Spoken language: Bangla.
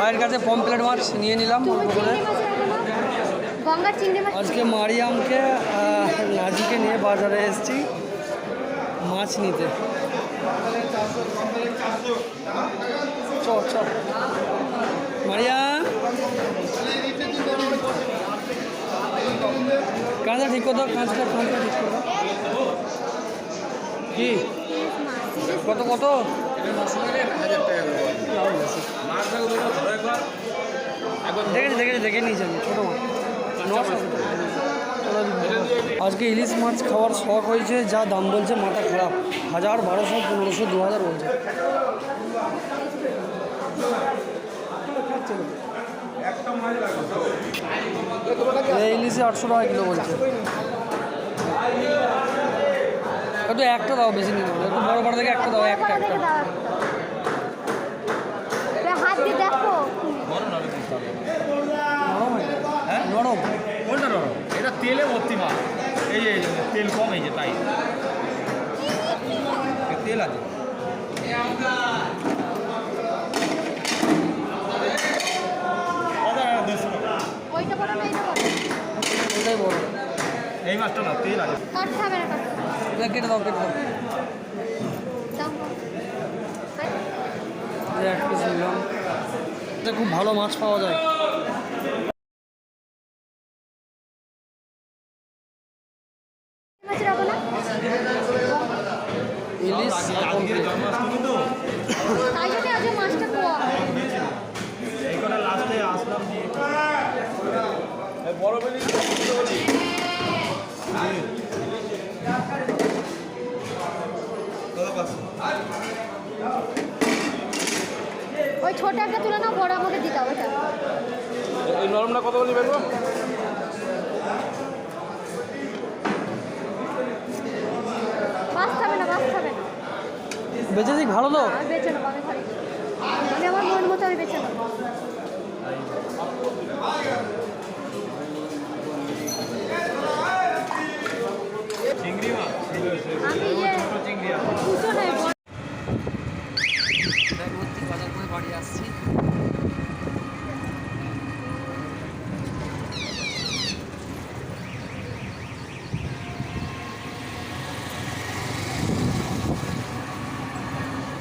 ভাইয়ের কাছে পমপ্লেট মাছ নিয়ে নিলাম তুমি অল্প করে। আজকে মারিয়ামকে নাজিকে নিয়ে বাজারে এসেছি মাছ নিতে। চ চ। মারিয়াম। কাঁচা ঠিক করো কাঁচটা কাঁচটা ঠিক করো কি? কত কত? দেখে আজকে ইলিশ মাছ খাওয়ার শখ হয়েছে, যা দাম বলছে মাথা খারাপ। হাজার বারোশো, পনেরোশো, দু হাজার বলছে। ইলিশে আটশো টাকা কিলো বলছে। একটু একটা দাও, বেশি নিতে একটু বড় বড় থেকে একটা দাও, একটা একটা। তেলে এই যে তেল কম এই যে তাই। তেল আছে। এই মাছটা না তেল আছে। কেটে দাও কেটে দাও। খুব ভালো মাছ পাওয়া যায়। ইলিশ আজকে জন্মাষ্টমী তো। তাই জন্য আজ মাছটা পোয়া এই করে লাস্টে আসলাম বড় বেলি? ওই ছোট একটা তুলে না বড় আমাকে দিতে হবে ওটা এই নরমটা কত বলি বেরবো বেঁচে দিক ভালো তো? আমি বাজার করে বাড়ি আসছি।